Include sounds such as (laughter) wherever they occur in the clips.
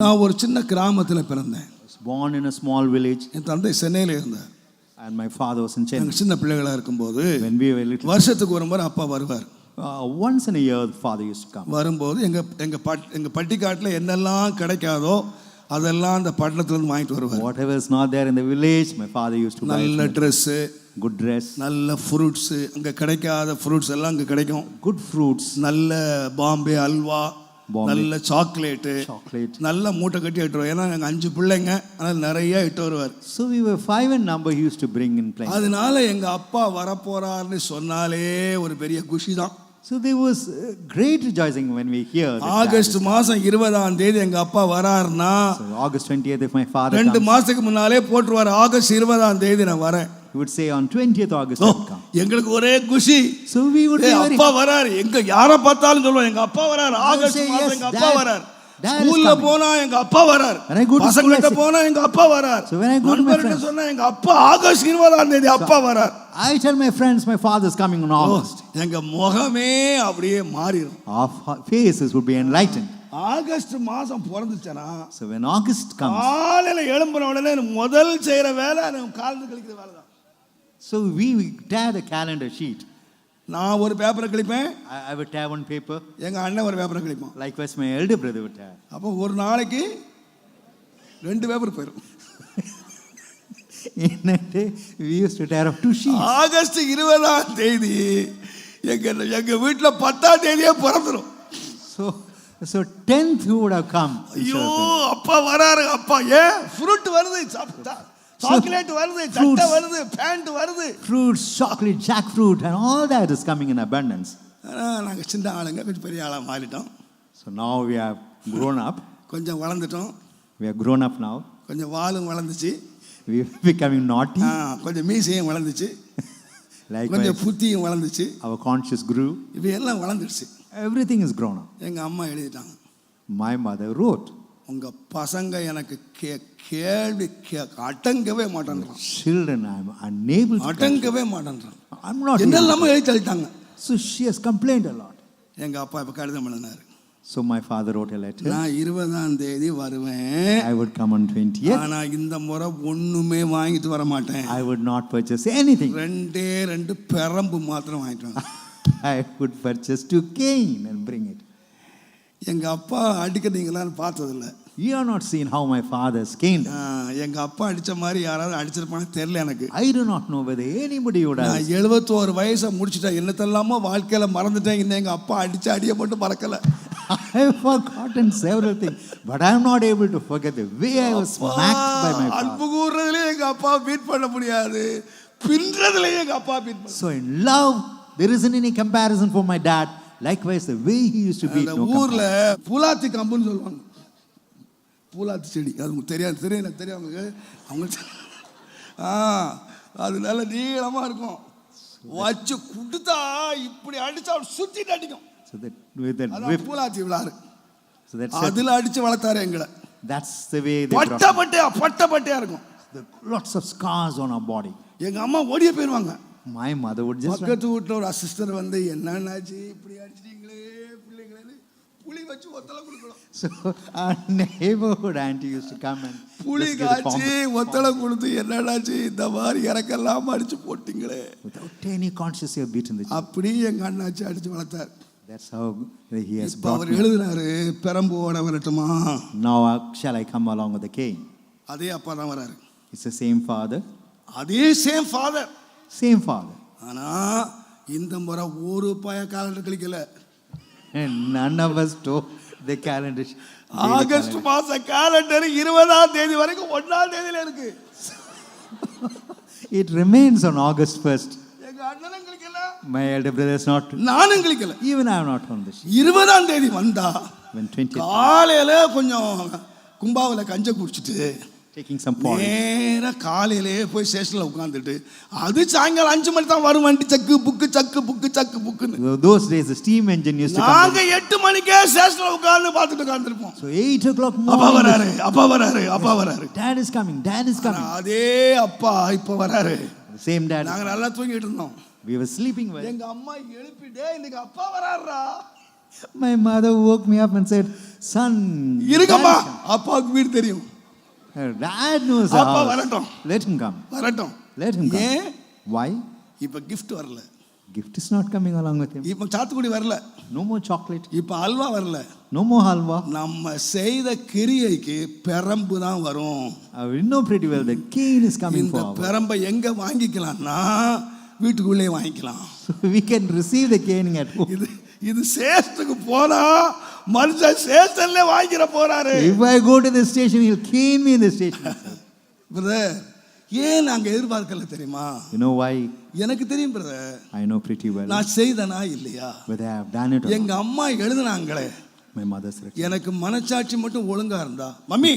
நான் ஒரு சின்ன கிராமத்தில் பிறந்தேன் born in a small village என் தந்தை சென்னையில் இருந்தார் and my father was in Chennai. சின்ன பிள்ளைகளாக இருக்கும்போது When we were little, வருஷத்துக்கு ஒரு முறை அப்பா வருவார் once in a year, the father used to come. வரும்போது எங்கள் எங்கள் பட் எங்கள் பட்டிக்காட்டில் என்னெல்லாம் கிடைக்காதோ அதெல்லாம் அந்த பட்டணத்துலேருந்து வாங்கிட்டு வருவார் Whatever is not there in the village, my father used to buy it நல்ல. ட்ரெஸ்ஸு good dress, நல்ல ஃப்ரூட்ஸு அங்கே கிடைக்காத ஃப்ரூட்ஸ் எல்லாம் அங்கே கிடைக்கும் good fruits, நல்ல பாம்பே அல்வா. நல்ல சாக்லேட்டு chocolate. நல்ல மூட்டை கட்டி எட்டு வருவார் ஏன்னா எங்கள் அஞ்சு பிள்ளைங்க அதனால் நிறைய இட்டு வருவார் So we were five in number. He used to bring in plenty. அதனால எங்கள் அப்பா வரப்போறாருன்னு சொன்னாலே ஒரு பெரிய குஷி தான் So there was uh, great rejoicing when we hear that. August மாதம் இருபதாம் தேதி எங்கள் அப்பா வராருன்னா 20th, if my father ரெண்டு மாசத்துக்கு முன்னாலே போட்டுருவார் ஆகஸ்ட் இருபதாம் தேதி நான் வரேன் he would say on 20th August I'll come. எங்களுக்கு ஒரே குஷி. So we would be very அப்பா வராரு. எங்க யார பார்த்தாலும் சொல்லுவோம் எங்க அப்பா வராரு. ஆகஸ்ட் yes, எங்க அப்பா வராரு. ஸ்கூல்ல. போனா எங்க அப்பா வராரு. Say- போனா எங்க அப்பா வராரு. நண்பர்கிட்ட சொன்னா எங்க அப்பா ஆகஸ்ட் இருபதாம் தேதி அப்பா வரார். I tell my friends my father's coming on O, August. எங்க முகமே அப்படியே மாறிடும். Fa- faces would be enlightened. August மாசம் பிறந்துச்சனா when August comes, காலையில எழும்புன உடனே முதல் செய்யற வேலை காலந்து கழிக்கிற வேலை தான் so we, we tear the calendar sheet. நான் ஒரு பேப்பரை கிழிப்பேன் I, I would tear one paper. எங்க அண்ணன் ஒரு பேப்பரை கிழிப்பான் Likewise, my elder brother would tear. அப்போ ஒரு நாளைக்கு ரெண்டு பேப்பர் போயிடும் In a day, we used to tear up two sheets. August இருபதாம் தேதி எங்க எங்க வீட்டுல பத்தாம் தேதியே So, so 10th who would have come? ஐயோ அப்பா வராரு அப்பா ஏன் ஃப்ரூட் வருது சாக்லேட் வருது சட்டை. வருது பேண்ட் வருது Fruits, chocolate, jackfruit, and all that is coming in abundance. ஆனா, நாங்க சின்ன ஆளுங்க கொஞ்சம் பெரிய ஆளா மாறிட்டோம் So now we have grown up. கொஞ்சம் வளர்ந்துட்டோம் We are grown up now. கொஞ்சம் வாலும் வளர்ந்துச்சு becoming naughty. ஆ, கொஞ்சம் மீசையும் வளர்ந்துச்சு Likewise, கொஞ்சம் புத்தியும் வளர்ந்துச்சு our conscience grew. இவை எல்லாம் வளர்ந்துடுச்சு Everything is grown up. எங்க அம்மா எழுதிட்டாங்க My mother wrote, உங்க பசங்க எனக்கு கே கேள்வி கே அடங்கவே மாட்டேன்றான் Children, I am unable to. அடங்கவே மாட்டேன்றான் able என்னெல்லாமோ எழுதி தள்ளிட்டாங்க to. So she has complained a lot. எங்க அப்பா இப்ப கடிதம் எழுதினாரு So my father wrote a letter. நான் இருபதாம் தேதி வருவேன் I would come on 20th. ஆனா இந்த முறை ஒண்ணுமே வாங்கிட்டு வர மாட்டேன் I would not purchase anything. ரெண்டே ரெண்டு பெரம்பு மாத்திரம் வாங்கிட்டு வாங்க I would purchase two cane and bring it. எங்க அப்பா அடிக்கிறீங்களான்னு பார்த்ததில்ல You have not seen how my father has caned. ஆ, எங்க அப்பா அடிச்ச மாதிரி யாராவது அடிச்சிருப்பான்னு தெரியல எனக்கு I do not know whether anybody would have. நான் எழுபத்தோரு வயசை முடிச்சிட்டேன் என்னத்தெல்லாமோ வாழ்க்கையில மறந்துட்டேன் இன்னும் எங்க அப்பா அடிச்ச அடியை மட்டும் மறக்கல I have forgotten several things, but I am not able to forget the way I was smacked by my அன்பு father. கூறுறதுலயே எங்க அப்பா பீட் பண்ண முடியாது பின்றதுலயே எங்க அப்பா பீட் பண்ண So in love, there isn't any comparison for my dad. Likewise, the way he used to beat அந்த no ஊர்ல. பூலாத்தி கம்புன்னு சொல்லுவாங்க. பூலாத்தி செடி. அது உங்களுக்கு தெரியாது. தெரியும் எனக்கு தெரியும். அவங்களுக்கு அவங்க (laughs) ஆ அது நல்ல நீளமா இருக்கும். வச்சு கொடுத்தா இப்படி அடிச்சா அப்படி சுத்திட்டு அடிக்கும். பூலாத்தி விழாரு அதுல அடிச்சு வளர்த்தாரு எங்களை. That's the way they பட்ட brought பட்டையா பட்ட பட்டையா இருக்கும். Lots of scars on our body. எங்க அம்மா ஓடியே போயிருவாங்க. My mother would just run. பக்கத்து வீட்டுல ஒரு அசிஸ்டர் வந்து என்னன்னாச்சு இப்படி அடிச்சிட்டீங்களே பிள்ளைங்களே புளி வச்சு ஒத்தலை கொடுக்கணும் our neighborhood auntie used to come and புளி காய்ச்சி ஒத்தலை கொடுத்து என்னடாச்சு இந்த மாதிரி இறக்கெல்லாம் அடிச்சு போட்டீங்களே conscious you have beaten the child. அப்படி எங்க அண்ணாச்சி அடிச்சு வளர்த்தார் That's how he has brought அவர். எழுதினாரு பெரம்போட வரட்டுமா Now uh, shall I come along with the cane? அதே அப்பா தான் வராரு It's the same father, அதே சேம் ஃபாதர் same father. ஆனா இந்த முறை ஒரு பய காலண்டர் கழிக்கல us told the calendar. daily August. மாச காலண்டர் இருபதாம் தேதி வரைக்கும் ஒன்னாம் தேதியில இருக்கு (laughs) 1st. எங்க அண்ணனும் கழிக்கல My elder brother is not, நானும் even I am not on this. இருபதாம் தேதி வந்தா When 20th, காலையில கொஞ்சம் கும்பாவில கஞ்ச குடிச்சிட்டு taking some porridge. நேரா காலையிலே போய் ஸ்டேஷன்ல உட்காந்துட்டு அது சாயங்காலம் அஞ்சு மணி தான் வரும் வண்டி சக்கு புக்கு சக்கு புக்கு சக்கு புக்குன்னு steam engine used to come. நாங்க எட்டு மணிக்கே ஸ்டேஷன்ல உட்கார்ந்து பார்த்துட்டு உட்காந்துருப்போம் So 8 o'clock அப்பா morning, வராரு அப்பா வராரு அப்பா வராரு is coming, dad is ஆனா coming. அதே அப்பா இப்ப வராரு The same dad. நாங்க நல்லா தூங்கிட்டு இருந்தோம் We were sleeping well. எங்க அம்மா எழுப்பிட்டே இன்னைக்கு அப்பா வராருடா My mother woke me up and said, Son, இருங்கம்மா அப்பாவுக்கு வீடு தெரியும் Her dad knows the அப்பா house. வரட்டும். Let him come. வரட்டும் Let him come. ஏன் Why? இப்ப gift வரல Gift is not coming along with him. இப்ப சாத்துக்குடி வரல No more chocolate. இப்ப அல்வா வரல No more halwa. நம்ம செய்த கிரியைக்கு பெரம்பு தான் வரும் Uh, we know pretty well the cane is coming இந்த forward. பெரம்பை எங்க வாங்கிக்கலாம்னா வீட்டுக்குள்ளே வாங்கிக்கலாம் can receive the caning at home. இது இது சேஷத்துக்கு போனா மனுஷன் சேஷன்ல வாங்கிற போறாரு If I go to the station, he'll cane me in the station. Brother ஏன் நாங்க எதிர்பார்க்கல தெரியுமா You know why? எனக்கு தெரியும் brother I know pretty well. நான் செய்தனா இல்லையா Whether I have done it or. எங்க அம்மா எழுதுனாங்களே My mother's written. எனக்கு மனசாட்சி மட்டும் ஒழுங்கா இருந்தா மம்மி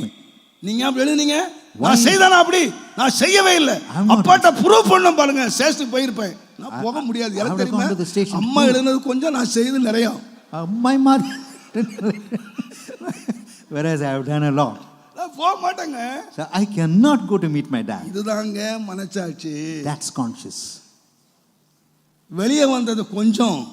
நீங்க அப்படி எழுதுனீங்க? நான் செய்தானா அப்படி? நான் செய்யவே இல்லை. அப்பாட்ட ப்ரூவ் பண்ண பாருங்க. சேஸ்டுக்கு போயிருப்பேன். நான் போக முடியாது. எனக்கு தெரியுமா? அம்மா. எழுதுனது கொஞ்சம் நான் செய்தது நிறைய. Whereas I have done a lot. நான் போக மாட்டேங்க. So I cannot go to meet my dad. இதுதாங்க மனசாட்சி That's conscious. வெளியே வந்தது கொஞ்சம்.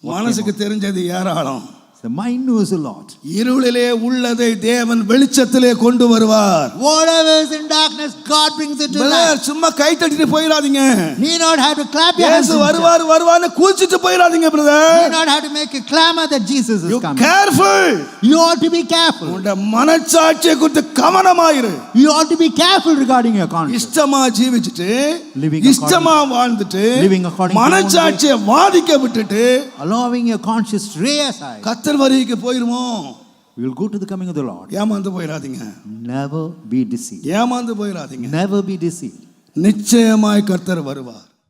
மனசுக்கு தெரிஞ்சது ஏராளம். The mind knows a lot. இருளிலே உள்ளதை தேவன் வெளிச்சத்திலே கொண்டு வருவார் Whatever is in darkness, God brings it to light. Brother, சும்மா கை தட்டிட்டு போயிடாதீங்க Need not have to clap your hands. இயேசு. வருவார் வருவார்னு கூச்சிட்டு போயிடாதீங்க brother Need not have to make a clamor that Jesus is you coming. Careful You ought to be careful. உன்ட மனச்சாட்சியை குறித்து கவனமாயிரு You ought to be careful regarding your conscience. இஷ்டமா ஜீவிச்சுட்டு இஷ்டமா வாழ்ந்துட்டு மனச்சாட்சியை வாதிக்க விட்டுட்டு Allowing your conscience to stray கத்தர் வருகைக்கு போயிருமோ We will go to the coming of the Lord. ஏமாந்து போயிடாதீங்க Never be deceived. ஏமாந்து போயிடாதீங்க Never be deceived. நிச்சயமாய் கர்த்தர் வருவார்